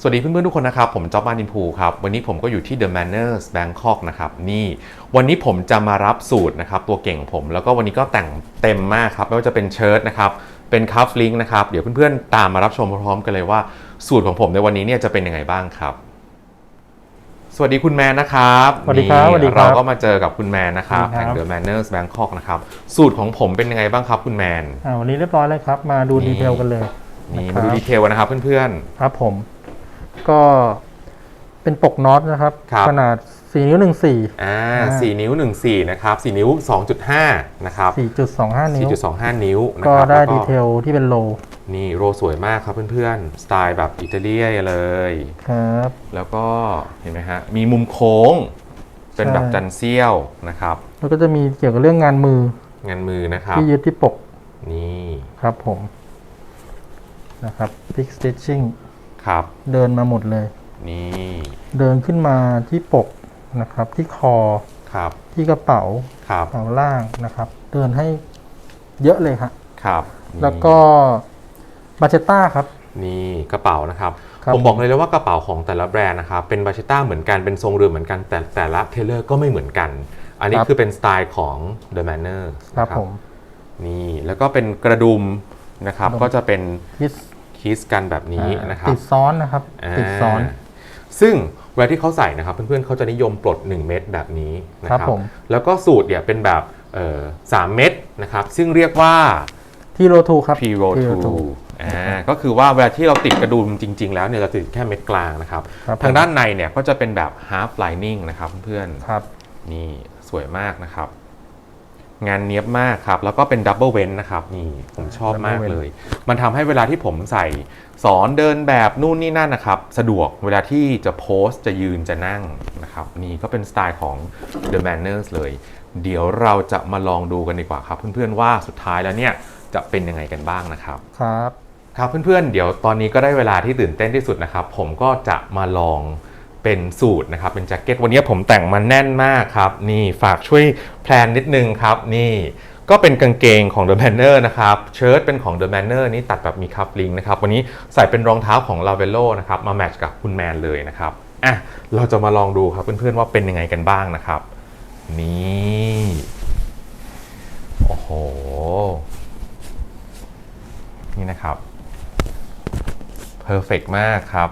สวัสดีเพื่อนๆทุกคนนะครับ ผมจ๊อบมานินพูครับ วันนี้ผมก็อยู่ที่ The Manners Bangkok นะครับ นี่ วันนี้ผมจะมารับสูตรนะครับ ตัวเก่งผม แล้วก็วันนี้ก็แต่งเต็มมากครับ ไม่ว่าจะเป็นเชิ้ตนะครับ เป็นคัฟลิงนะครับ เดี๋ยวเพื่อนๆ ตามมารับชมพร้อมๆกันเลยว่า สูตรของผมในวันนี้เนี่ยจะเป็นยังไงบ้างครับ สวัสดีคุณแมนนะครับสวัสดีครับนี่สวัสดีครับ เราก็มาเจอกับคุณแมนนะครับสวัสดีแห่งครับ The Manners Bangkok นะครับ สูตรของผมเป็นยังไงบ้างครับคุณแมนอ่าวันนี้เรียบร้อยแล้วครับ มาดูนี่ดีเทลกันเลยนี่ะคมารับดูดีเทลกันนะครับเพื่อนๆครับผม ก็เป็นปกน็อตนะครับ ครับ ขนาด 4 นิ้ว 1 4 อ่าอ่าสี่นิ้ว14นะครับสี่นิ้ว2.5นะครับ4.25 นิ้ว4.25นิ้วนะก็ครับได้แล้วดีเทลที่เป็นโลนี่โรสวยมากครับเพื่อนๆ สไตล์แบบอิตาเลียนเลย ครับ แล้วก็เห็นไหมฮะ มีมุมโค้ง เป็นแบบใช่ จันเซียวนะครับ แล้วก็จะมีเกี่ยวกับเรื่องงานมืองานมือนะครับ ที่ยึดที่ปกนี่ ครับผม นะครับ Big Stitching ครับ เดินมาหมดเลย นี่ เดินขึ้นมาที่ปกนะครับ ที่คอครับ ที่กระเป๋าครับกระเป๋าล่างนะครับ เดินให้เยอะเลยครับครับนี่แล้วก็บาเชต้าครับ นี่กระเป๋านะครับ ครับ ผมบอกเลยเลยว่ากระเป๋าของแต่ละแบรนด์นะครับ เป็นบาเชต้าเหมือนกัน เป็นทรงเรือเหมือนกัน แต่แต่ละเทเลอร์ก็ไม่เหมือนกัน อันนี้ครับคือเป็นสไตล์ของ The Manner ครับผม นี่ แล้วก็เป็นกระดุมนะครับ กระดุม ก็จะเป็นคิส คิสกันแบบนี้นะครับติดซ้อนนะครับาติดซ้อน ซึ่งเวลาที่เขาใส่นะครับ เพื่อนๆเขาจะนิยมปลด 1 เม็ดแบบนี้นะคครัรับบผมแล้วก็สูตรเนี่ยเป็นแบบเอ่อสามเม็ดนะครับ ซึ่งเรียกว่าที่โรทูครับ p r o ที่2อ่าก็คือว่าเวลาที่เราติดกระดุมจริง ๆ แล้วเนี่ยเราติดแค่เม็ดกลางนะครับครับผมทางด้านในเนี่ยก็จะเป็นแบบ half lining นะครับเพื่อนๆครับนี่สวยมากนะครับ งานเนี้ยบมากครับ แล้วก็เป็นดับเบิลเวนนะครับนี่ผมชอบมาก Double เลย มันทำให้เวลาที่ผมใส่สอนเดินแบบนู่นนี่นั่นนะครับ สะดวกเวลาที่จะโพสต์จะยืนจะนั่งนะครับ นี่ก็เป็นสไตล์ของ The Manners เลย เดี๋ยวเราจะมาลองดูกันดีกว่าครับ เพื่อนๆว่าสุดท้ายแล้วเนี่ยจะเป็นยังไงกันบ้างนะครับ ครับ ครับเพื่อนๆ เดี๋ยวตอนนี้ก็ได้เวลาที่ตื่นเต้นที่สุดนะครับ ผมก็จะมาลอง เป็นสูตรนะครับ เป็นแจ็คเก็ตวันนี้ผมแต่งมาแน่นมากครับ นี่ฝากช่วยแพลนนิดนึงครับ นี่ก็เป็นกางเกงของ The Manner นะครับ เชิ้ตเป็นของ The Manner นี่ตัดแบบมีคัฟลิงนะครับ วันนี้ใส่เป็นรองเท้าของ l a v e l o นะครับ มาแมทช์กับคุณแมนเลยนะครับ อะ เราจะมาลองดูครับเพื่อนๆว่าเป็นยังไงกันบ้างนะครับ นี่ โอ้โห นี่นะครับเพอร์เฟกมากครับ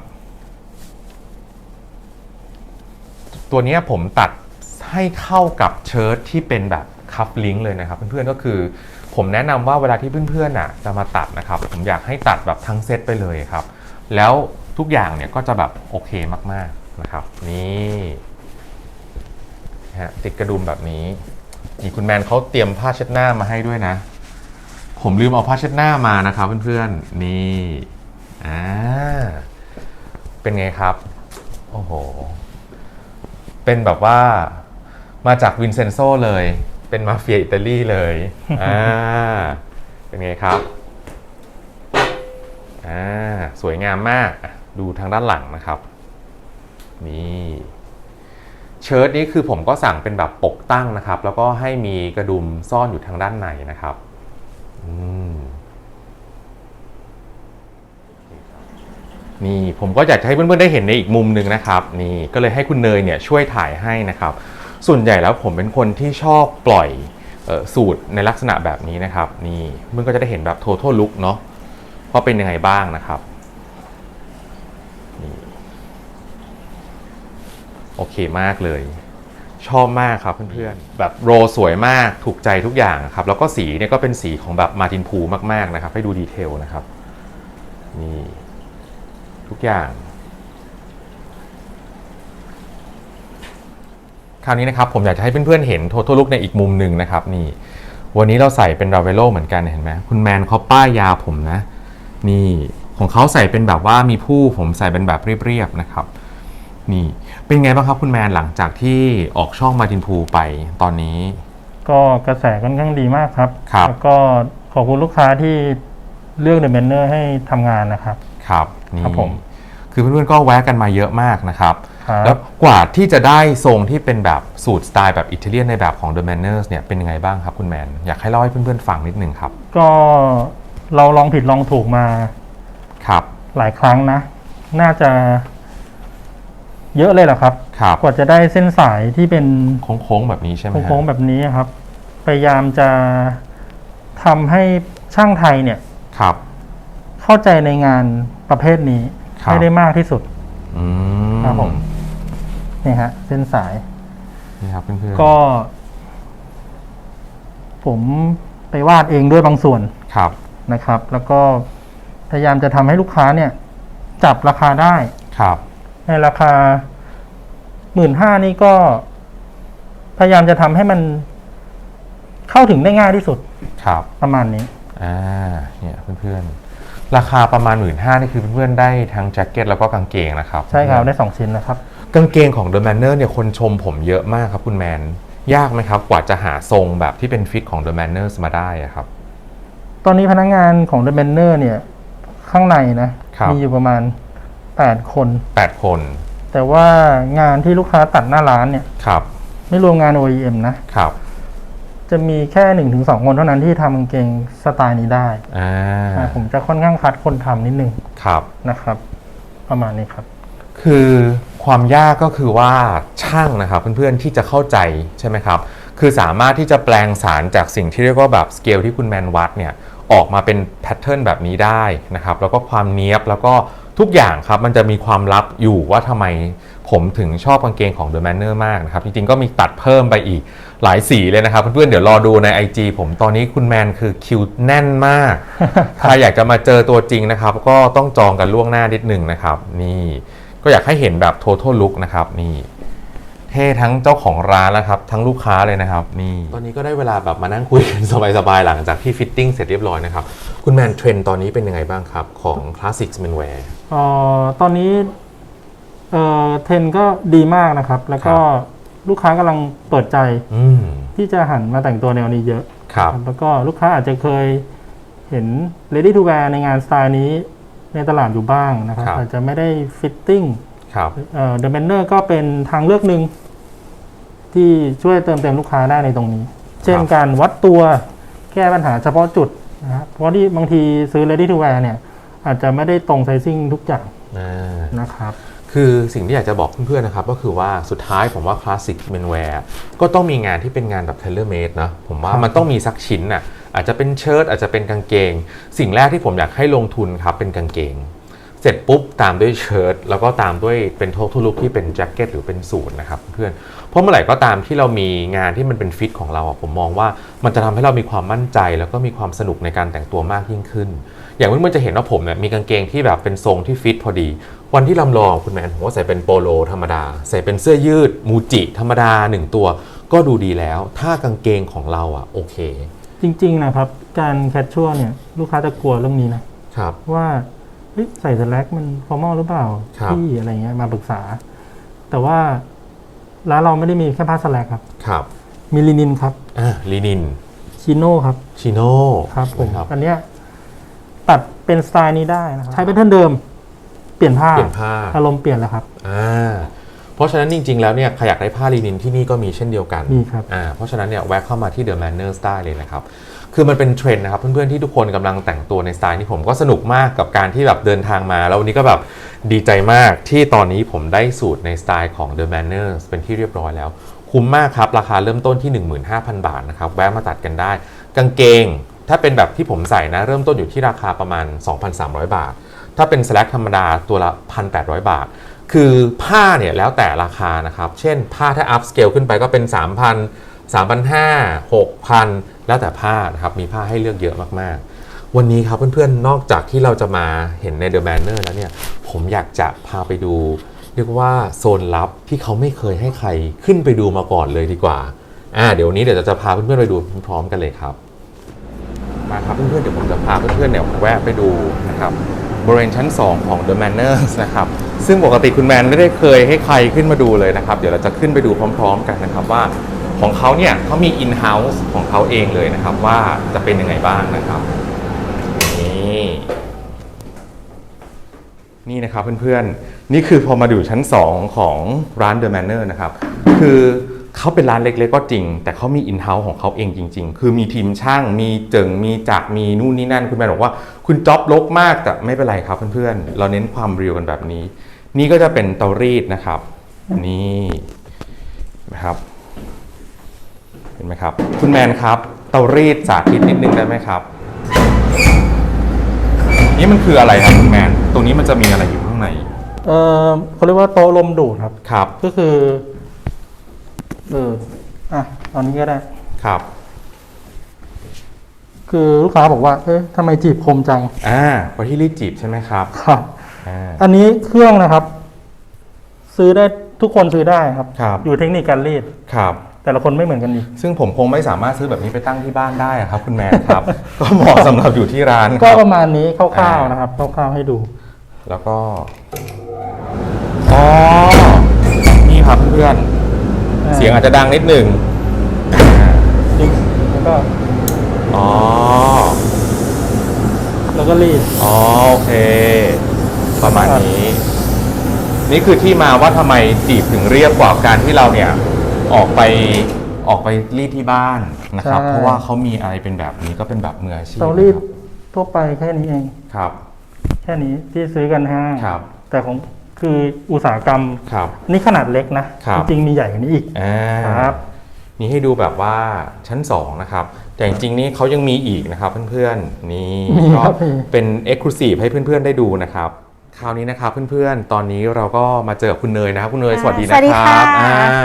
ตัวนี้ผมตัดให้เข้ากับเชิ้ตที่เป็นแบบคัฟลิงก์เลยนะครับ เพื่อนๆก็คือ ผมแนะนำว่าเวลาที่เพื่อนๆน่ะจะมาตัดนะครับ ผมอยากให้ตัดแบบทั้งเซตไปเลยครับ แล้วทุกอย่างเนี่ยก็จะแบบโอเคมากๆนะครับ นี่ฮะติดกระดุมแบบนี้นี่คุณแมนเขาเตรียมผ้าเช็ดหน้ามาให้ด้วยนะ ผมลืมเอาผ้าเช็ดหน้ามานะครับเพื่อนๆนี่อ่าเป็นไงครับ โอ้โห เป็นแบบว่ามาจากวินเซนโซเลย เป็นมาเฟียอิตาลีเลยอ่าเป็นไงครับอ่าสวยงามมากอะดูทางด้านหลังนะครับ นี่เชิ้ตนี้คือผมก็สั่งเป็นแบบปกตั้งนะครับ แล้วก็ให้มีกระดุมซ่อนอยู่ทางด้านในนะครับ อืม นี่ผมก็อยากจะให้เพื่อนๆได้เห็นในอีกมุมหนึ่งนะครับนี่ก็เลยให้คุณเนยเนี่ยช่วยถ่ายให้นะครับ ส่วนใหญ่แล้วผมเป็นคนที่ชอบปล่อยออสูตรในลักษณะแบบนี้นะครับนี่เพื่อนก็จะได้เห็นแบบ total look เนาะว่าเป็นยังไงบ้างนะครับนี่โอเคมากเลย ชอบมากครับเพื่อนๆแบบโรสวยมากถูกใจทุกอย่างครับ แล้วก็สีเนี่ยก็เป็นสีของแบบมาตินพูมากๆนะครับ ให้ดูดีเทลนะครับนี่ ทุกอย่าง คราวนี้นะครับผมอยากจะให้เพื่อนๆเห็น total look ในอีกมุมหนึ่งนะครับนี่วันนี้เราใส่เป็นราเวโลเหมือนกันเห็นไหมคุณแมนเขาป้ายยาผมนะ นี่ของเขาใส่เป็นแบบว่ามีผู้ผมใส่เป็นแบบเรียบๆนะครับ นี่เป็นไงบ้างครับคุณแมนหลังจากที่ออกช่องมาตินพูไปตอนนี้ ก็กระแสค่อนข้างดีมากครับครับ แล้วก็ขอบคุณลูกค้าที่เลือกเดอะแมนเนอร์ให้ทำงานนะครับ ครับนี่ครับผม คือเพื่อนๆก็แวะกันมาเยอะมากนะครับ ครับ แล้วกว่าที่จะได้ทรงที่เป็นแบบสูตรสไตล์แบบอิตาเลียนในแบบของ The Manners เนี่ยเป็นยังไงบ้างครับคุณแมน อยากให้เล่าให้เพื่อนๆฟังนิดหนึ่งครับ ก็เราลองผิดลองถูกมาครับ หลายครั้งนะ น่าจะ เยอะเลยแหละครับ ครับกว่าจะได้เส้นสายที่เป็นโค้งๆแบบนี้ใช่ไหมฮะโค้งๆแบบนี้ครับ พยายามจะทำให้ช่างไทยเนี่ย ครับ เข้าใจในงาน ประเภทนี้ครับ ให้ได้มากที่สุด อืมครับผม นี่ฮะ เส้นสาย นี่ครับเพื่อนๆก็ ผมไปวาดเองด้วยบางส่วนครับนะครับ แล้วก็พยายามจะทำให้ลูกค้าเนี่ย จับราคาได้ ครับในราคาหมื่นห้านี่ก็ พยายามจะทำให้มันเข้าถึงได้ง่ายที่สุดครับประมาณนี้ อ่าเนี่ยเพื่อนๆ ราคาประมาณหมื่นห้านี่คือเพื่อนๆได้ทั้งแจ็คเก็ตแล้วก็กางเกงนะครับใช่ครับได้สองชิ้นนะครับ กางเกงของ The Manner เนี่ยคนชมผมเยอะมากครับคุณแมน ยากไหมครับ กว่าจะหาทรงแบบที่เป็นฟิตของ The Manners มาได้อะครับ ตอนนี้พนักงานของ The Manner เนี่ยข้างในนะครับมีอยู่ประมาณแปดคน 8 คน แต่ว่างานที่ลูกค้าตัดหน้าร้านเนี่ยครับ ไม่รวมงาน OEM นะครับ จะมีแค่หนึ่งถึงสองคนเท่านั้นที่ทำกางเกงสไตล์นี้ได้อ่าอ่าผมจะค่อนข้างคัดคนทำนิดนึงครับ นะครับ ประมาณนี้ครับ คือความยากก็คือว่าช่างนะครับเพื่อนๆที่จะเข้าใจใช่ไหมครับ คือสามารถที่จะแปลงสารจากสิ่งที่เรียกว่าแบบสเกลที่คุณแมนวัดเนี่ยออกมาเป็นแพทเทิร์นแบบนี้ได้นะครับ แล้วก็ความเนี้ยบแล้วก็ทุกอย่างครับมันจะมีความลับอยู่ว่าทำไม ผมถึงชอบกางเกงของ The Manner มากนะครับ จริงๆ ก็มีตัดเพิ่มไปอีกหลายสีเลยนะครับ เพื่อนๆ เดี๋ยวรอดูใน IG ผมตอนนี้คุณแมนคือคิวแน่นมากใครอยากจะมาเจอตัวจริงนะครับ ก็ต้องจองกันล่วงหน้านิดหนึ่งนะครับ นี่ก็อยากให้เห็นแบบ total look นะครับนี่เท่ทั้งเจ้าของร้านแล้วครับ ทั้งลูกค้าเลยนะครับนี่ตอนนี้ก็ได้เวลาแบบมานั่งคุยกันสบายๆ หลังจากที่ฟิตติ้งเสร็จเรียบร้อยนะครับ คุณแมนเทรนด์ตอนนี้เป็นยังไงบ้างครับ ของ Classic Menswear เอ่อตอนนี้ เอ่อเทรนด์ก็ดีมากนะครับ แล้วก็ลูกค้ากำลังเปิดใจอืม ที่จะหันมาแต่งตัวแนวนี้เยอะครับแล้วก็ลูกค้าอาจจะเคยเห็น ready to wear ในงานสไตล์นี้ในตลาดอยู่บ้างนะครับ ครับ อาจจะไม่ได้ฟิตติ้งครับเอ่อ The Manner ก็เป็นทางเลือกหนึ่งที่ช่วยเติมเต็มลูกค้าได้ในตรงนี้ เช่นการวัดตัวแก้ปัญหาเฉพาะจุดนะครับเพราะที่บางทีซื้อ ready to wear เนี่ยอาจจะไม่ได้ตรงไซซิ่งทุกอย่างอ่า นะครับ คือสิ่งที่อยากจะบอกเพื่อนๆนะครับ ก็คือว่าสุดท้ายผมว่าคลาสสิกเมนแวร์ก็ต้องมีงานที่เป็นงานแบบเทเลเมดนะ ผมว่าครับมันต้องมีสักชิ้นน่ะอาจจะเป็นเชิ้ตอาจจะเป็นกางเกง สิ่งแรกที่ผมอยากให้ลงทุนครับเป็นกางเกง เสร็จปุ๊บตามด้วยเชิ้ตแล้วก็ตามด้วยเป็นโททุลุกที่เป็นแจ็คเก็ตหรือเป็นสูทนะครับเพื่อนเพราะเมื่อไหร่ก็ตามที่เรามีงานที่มันเป็นฟิตของเราอะผมมองว่ามันจะทำให้เรามีความมั่นใจ แล้วก็มีความสนุกในการแต่งตัวมากยิ่งขึ้น อย่างเพื่อนๆจะเห็นว่าผมเนี่ยมีกางเกงที่แบบเป็นทรงที่ฟิตพอดี วันที่ลำลองคุณแมนผมก็ใส่เป็นโปโลธรรมดา ใส่เป็นเสื้อยืดมูจิ ธรรมดาหนึ่งตัว ก็ดูดีแล้ว ถ้ากางเกงของเราอะโอเค จริงๆนะครับการแคชชัวเนี่ยลูกค้าจะกลัวเรื่องนี้นะครับว่า เฮ้ยใส่สแลกมันฟอร์มอลหรือเปล่าครับที่อะไรเงี้ยมาปรึกษา แต่ว่าร้านเราไม่ได้มีแค่ผ้าสแลกครับ ครับมีลินินครับอ่าลีนินชิโน่ครับชิโน่ครับผมนะครับอันเนี้ยตัดเป็นสไตล์นี้ได้นะครับใช้เป็นเท่นเดิม เปลี่ยนผ้าเปลี่ยนผ้าอารมณ์เปลี่ยนแล้วครับ อ่าเพราะฉะนั้นจริง ๆ แล้วเนี่ยใครอยากได้ผ้าลีนินที่นี่ก็มีเช่นเดียวกันมีครับ อ่าเพราะฉะนั้นเนี่ยแวะเข้ามาที่ The Manners ได้เลยนะครับ คือมันเป็นเทรนด์นะครับเพื่อนๆที่ทุกคนกำลังแต่งตัวในสไตล์นี้ผมก็สนุกมากกับการที่แบบเดินทางมา แล้ววันนี้ก็แบบดีใจมากที่ตอนนี้ผมได้สูตรในสไตล์ของ The Manners เป็นที่เรียบร้อยแล้ว คุ้มมากครับ ราคาเริ่มต้นที่ 15,000 บาทนะครับแวะมาตัดกันได้ กางเกง ถ้าเป็นแบบที่ผมใส่นะ เริ่มต้นอยู่ที่ราคาประมาณ 2,300 บาท ถ้าเป็นสแลกธรรมดาตัวละ 1,800 บาท คือผ้าเนี่ยแล้วแต่ราคานะครับเช่นผ้าถ้าอัพสเกลขึ้นไปก็เป็น 3,000 3,500 6,000 แล้วแต่ผ้านะครับมีผ้าให้เลือกเยอะมากๆ วันนี้ครับเพื่อนๆ นอกจากที่เราจะมาเห็นใน The Banner แล้วเนี่ยผมอยากจะพาไปดู เรียกว่าโซนลับที่เขาไม่เคยให้ใครขึ้นไปดูมาก่อนเลยดีกว่าอ่าเดี๋ยวนนี้เดี๋ยวจะพาเพื่อนๆไปดูพร้อมๆกันเลยครับมาครับเพื่อนๆเดี๋ยวผมจะพาเพื่อนๆเนี่ยแวะไปดูนะครับบริเวณชั้น 2 ของ The Manners นะครับซึ่งปกติคุณแมนไม่ได้เคยให้ใครขึ้นมาดูเลยนะครับ เดี๋ยวเราจะขึ้นไปดูพร้อม ๆ กันนะครับว่า ของเขาเนี่ยเขามี in-house ของเขาเองเลยนะครับ ว่าจะเป็นยังไงบ้างนะครับนี่นี่นะครับเพื่อนๆ นี่คือพอมาดูชั้น 2 ของร้าน The Manor นะครับ คือเขาเป็นร้านเล็กๆก็จริง แต่เขามีอินเฮ้าส์ของเขาเองจริง ๆ คือมีทีมช่าง มีเจิงมีจักรมีนู่นนี่นั่น คุณแมนบอกว่า คุณจ็อบลกมากแต่ไม่เป็นไรครับเพื่อนๆ เราเน้นความเรียวกันแบบนี้ นี่ก็จะเป็นเตารีดนะครับ นี่นะครับ ไหมครับ คุณแมนครับเตารีดสาธิตนิดนึงได้ไหมครับ นี่มันคืออะไรครับคุณแมน ตรงนี้มันจะมีอะไรอยู่ข้างในเออเขาเรียกว่าโต๊ะลมดูดครับ ครับ ก็คือ เอออะตอนนี้ก็ได้ ครับ คือลูกค้าบอกว่า เอ๊ะทำไมจีบคมจัง อ่าพอที่รีดจีบใช่ไหมครับ ครับ อ่า อันนี้เครื่องนะครับ ซื้อได้ทุกคนซื้อได้ครับ ครับ อยู่เทคนิคการรีด ครับ แต่ละคนไม่เหมือนกันอีก ซึ่งผมคงไม่สามารถซื้อแบบนี้ไปตั้งที่บ้านได้อะครับ คุณแมนครับ ก็เหมาะสำหรับอยู่ที่ร้านคก็รับ ประมาณนี้คร่าวอ่าๆนะครับคร่าวๆให้ดู แล้วก็ อ๋อ นี่ครับเพื่อน อ่า เสียงอาจจะดังนิดหนึ่งอ่าแล้วก็อ๋อ แล้วก็รีด อ๋อ โอเค ประมาณนี้ นี่คือที่มาว่าทำไมจีบถึงเรียบกว่าการที่เราเนี่ย ออกไปออกไปรีดที่บ้านนะครับเพราะว่าเขามีอะไรเป็นแบบนี้ก็เป็นแบบมืออาชีพเตารีดทั่วไปแค่นี้เอง ครับ แค่นี้ที่ซื้อกันห้างครับ แต่ของคืออุตสาหกรรม ครับ นี่ขนาดเล็กนะ ครับ จริงๆมีใหญ่กว่านี้อีก อ่าครับ นี่ให้ดูแบบว่าชั้น 2 นะครับ แต่จริงๆนี่เขายังมีอีกนะครับเพื่อนๆ นี่มีก็ครับมี เป็น Exclusive ให้เพื่อนๆได้ดูนะครับ คราวนี้นะครับเพื่อนๆ ตอนนี้เราก็มาเจอคุณเนยนะครับ คุณเนยอ่าสวัสดีสนะวัสดีคค่ะรับอ่า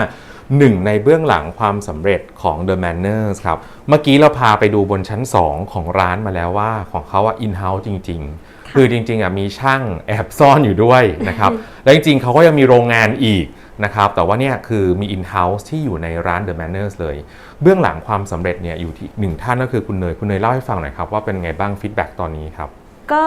หนึ่งในเบื้องหลังความสำเร็จของ The Manners ครับ เมื่อกี้เราพาไปดูบนชั้น 2 ของร้านมาแล้วว่าของเขาว่า in-house จริง ๆ คือจริงๆอะมีช่างแอบซ่อนอยู่ด้วยนะครับและจริงๆเขาก็ยังมีโรงงานอีกนะครับแต่ว่าเนี่ยคือมี in-house ที่อยู่ในร้าน The Manners เลย เบื้องหลังความสำเร็จเนี่ยอยู่ที่หนึ่งท่านก็คือคุณเนยคุณเนยเล่าให้ฟังหน่อยครับว่าเป็นไงบ้างฟีดแบ็กตอนนี้ครับ ก็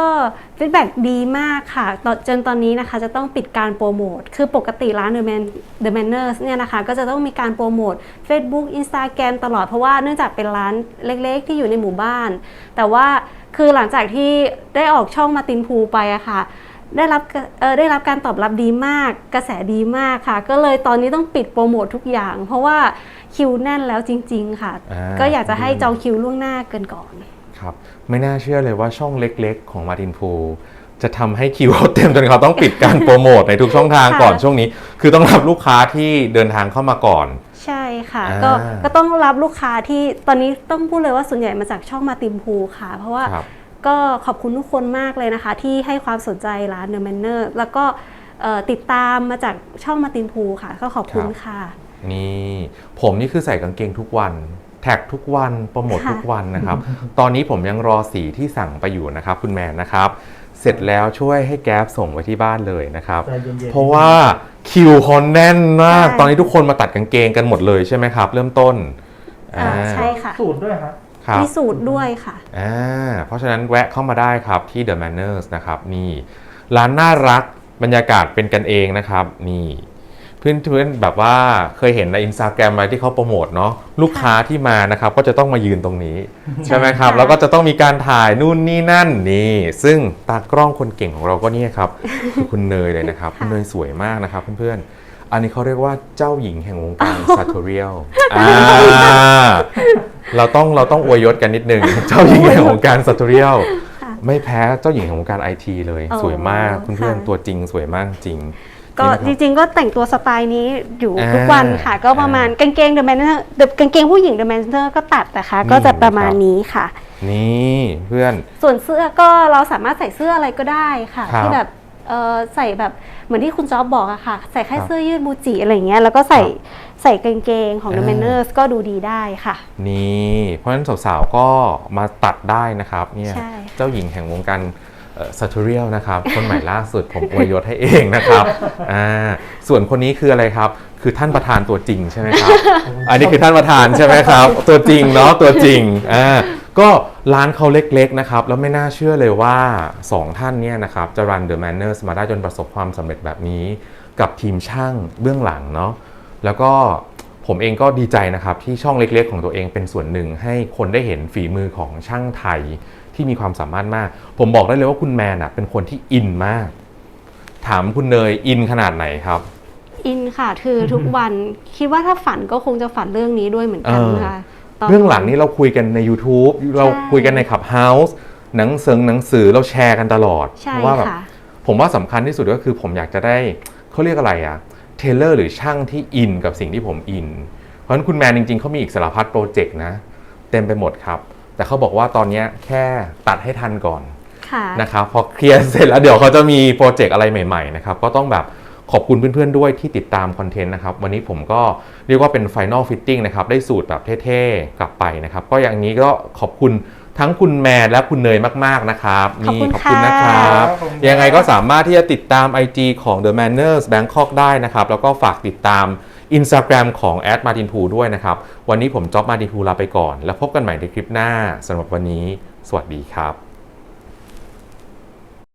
ฟีดแบ็ดีมากค่ะตอนจนตอนนี้นะคะจะต้องปิดการโปรโมท คือปกติร้าน The, Man, The Manners เนี่ยนะคะ ก็จะต้องมีการโปรโมท Facebook Instagram ตลอดเพราะว่าเนื่องจากเป็นร้านเล็กๆ ที่อยู่ในหมู่บ้าน แต่ว่าคือหลังจากที่ได้ออกช่องมาตินพูไปอะค่ะได้รับเอ่อได้รับการตอบรับดีมาก กระแสดีมากค่ะ ก็เลยตอนนี้ต้องปิดโปรโมททุกอย่าง เพราะว่าคิวแน่นแล้วจริง ๆ ค่ะอ่าก็อยากจะให้จองคิวล่วงหน้าเกินก่อน ครับ ไม่น่าเชื่อเลยว่าช่องเล็กๆ ของมาตินพูจะทำให้คิวเขาเต็มจนเขาต้องปิดการโปรโมทในทุกช่องทางก่อนค่ะช่วงนี้ คือต้องรับลูกค้าที่เดินทางเข้ามาก่อน ใช่ค่ะอ่าก็ก็ต้องรับลูกค้าที่ตอนนี้ต้องพูดเลยว่าส่วนใหญ่มาจากช่องมาติมพูค่ะ เพราะว่าครับก็ขอบคุณทุกคนมากเลยนะคะ ที่ให้ความสนใจร้าน The Manner แล้วก็เอ่อติดตามมาจากช่องมาติมพูค่ะ ก็ขอบคุณครับค่ะ นี่ผมนี่คือใส่กางเกงทุกวัน แท็กทุกวันโปรโมทค่ะทุกวันนะครับ ตอนนี้ผมยังรอสีที่สั่งไปอยู่นะครับคุณแมนนะครับ เสร็จแล้วช่วยให้แก๊ปส่งไว้ที่บ้านเลยนะครับ ใจเย็นๆ เพราะว่าคิวเขาแน่นมาก ใช่ ตอนนี้ทุกคนมาตัดกางเกงกันหมดเลยใช่ไหมครับ เริ่มต้นอ่าใช่ค่ะ สูตรด้วยครับครับ มีสูตรด้วยค่ะ อ่าเพราะฉะนั้นแวะเข้ามาได้ครับที่ The Manners นะครับนี่ ร้านน่ารักบรรยากาศเป็นกันเองนะครับ นี่ เพื่อนๆแบบว่าเคยเห็นในอินสตาแกรมอะไรที่เขาโปรโมทเนาะลูกค้าที่มานะครับก็จะต้องมายืนตรงนี้ ใช่ไหมครับค่ะแล้วก็จะต้องมีการถ่ายนู่นนี่นั่นนี่ ซึ่งตากล้องคนเก่งของเราก็เนี่ยครับคือคุณเนยเลยนะครับ คุณเนยสวยมากนะครับเพื่อนๆอันนี้เขาเรียกว่าเจ้าหญิงแห่งวงการซาโทเรียลอ่าเราต้องเราต้องอวยยศกันนิดนึงเจ้าหญิงแห่งวงการซาโทเรียลค่ะไม่แพ้เจ้าหญิงแห่งวงการไอทีเลยอ๋อสวยมากเพื่อนค่ะๆตัวจริงสวยมากจริง ก็นี่นะคจรับริงๆก็แต่งตัวสไตล์นี้อยู่อ่าทุกวันค่ะ ก็ประมาณกางเกง The Manner The กางเกงผู้หญิง The Manner ก็ตัดนะคะนี่ก็จะประมาณนะครับนี้ค่ะ นี่เพื่อน ส่วนเสื้อก็เราสามารถใส่เสื้ออะไรก็ได้ค่ะครับที่แบบเอ่อใส่แบบเหมือนที่คุณจ๊อบบอกอะค่ะ ใส่แค่ครับเสื้อยืดบูจิอะไรอย่างเงี้ยแล้วก็ใส่ครับใส่กางเกงของ The อ่า Manners ก็ดูดีได้ค่ะ นี่ เพราะฉะนั้นสาวๆก็มาตัดได้นะครับเนี่ยใช่เจ้าหญิงแห่งวงการ ซัตเทอรียลนะครับ คนใหม่ล่าสุดผมอวยยศให้เองนะครับอ่าส่วนคนนี้คืออะไรครับ คือท่านประธานตัวจริงใช่ไหมครับ อันนี้คือท่านประธานใช่ไหมครับ ตัวจริงเนาะตัวจริงอ่าก็ร้านเขาเล็กๆนะครับ แล้วไม่น่าเชื่อเลยว่า 2 ท่านเนี่ยนะครับจะรัน The Manners มาได้จนประสบความสำเร็จแบบนี้ กับทีมช่างเบื้องหลังเนาะแล้วก็ผมเองก็ดีใจนะครับที่ช่องเล็กๆ ของตัวเองเป็นส่วนหนึ่งให้คนได้เห็นฝีมือของช่างไทย ที่มีความสามารถมาก ผมบอกได้เลยว่าคุณแมนอะเป็นคนที่อินมาก ถามคุณเนยอินขนาดไหนครับ อินค่ะ คือทุกวันคิดว่าถ้าฝันก็คงจะฝันเรื่องนี้ด้วยเหมือนกันเออค่ะตนเรื่องหลังนี้เราคุยกันใน YouTube เราคุยกันในขับเฮาส์หนังเซิงหนังสือเราแชร์กันตลอดใช่เพราะว่าแบบค่ะผมว่าสำคัญที่สุดก็คือผมอยากจะได้เขาเรียกอะไรอะเทเลอร์หรือช่างที่อินกับสิ่งที่ผมอิน เพราะฉะนั้นคุณแมนจริงๆเขามีอีกสารพัดโปรเจกต์นะ เต็มไปหมดครับ แต่เขาบอกว่าตอนเนี้ยแค่ตัดให้ทันก่อนค่ะนะครับพอเคลียร์เสร็จแล้วเดี๋ยวเขาจะมีโปรเจกต์อะไรใหม่ๆนะครับก็ต้องแบบขอบคุณเพื่อนๆด้วยที่ติดตามคอนเทนต์นะครับ วันนี้ผมก็เรียกว่าเป็น Final Fitting นะครับ ได้สูตรแบบเท่ๆ กลับไปนะครับ ก็อย่างนี้ก็ขอบคุณทั้งคุณแมนและคุณเนยมากๆนะครับขอบคุณนี่ขอบคุณนะคค่ะรับขอบคุณครับ ยังไงก็สามารถที่จะติดตาม IG ของ The Manners Bangkok ได้นะครับ แล้วก็ฝากติดตาม Instagram ของแอดมาดินพูด้วยนะครับ วันนี้ผมจ๊อบมาดินพูลาไปก่อน แล้วพบกันใหม่ในคลิปหน้าสำหรับวันนี้ สวัสดีครับ